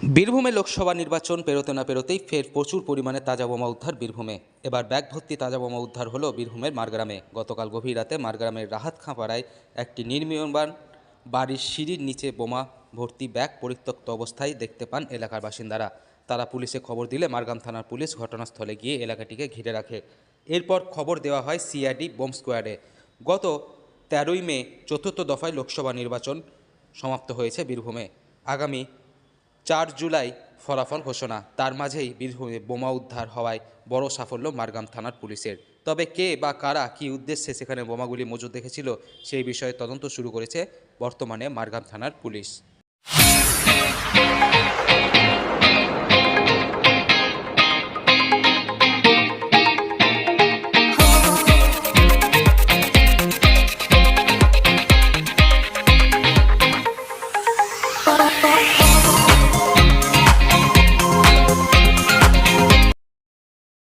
বীরভূমে লোকসভা নির্বাচন পেরোতে না পেরোতেই ফের প্রচুর পরিমাণে তাজা বোমা উদ্ধার বীরভূমে। এবার ব্যাগ ভর্তি তাজা বোমা উদ্ধার হলো বীরভূমের মারগ্রামে। গতকাল গভীর রাতে মারগ্রামের রাহাত খাঁ পাড়ায় একটি নির্মীয়মান বাড়ির সিঁড়ির নিচে বোমা ভর্তি ব্যাগ পরিত্যক্ত অবস্থায় দেখতে পান এলাকার বাসিন্দারা। তারা পুলিশে খবর দিলে মারগ্রাম থানার পুলিশ ঘটনাস্থলে গিয়ে এলাকাটিকে ঘিরে রাখে। এরপর খবর দেওয়া হয় সিআইডি বোম স্কোয়াডে। গত তেরোই মে চতুর্থ দফায় লোকসভা নির্বাচন সমাপ্ত হয়েছে বীরভূমে। আগামী চার জুলাই ফলাফল ঘোষণা। তার মাঝেই বীরভূমে বোমা উদ্ধার হওয়ায় বড় সাফল্য মারগাম থানার পুলিশের। তবে কে বা কারা কি উদ্দেশ্যে সেখানে বোমাগুলি মজুদ দেখেছিল সেই বিষয়ে তদন্ত শুরু করেছে বর্তমানে মারগাম থানার পুলিশ।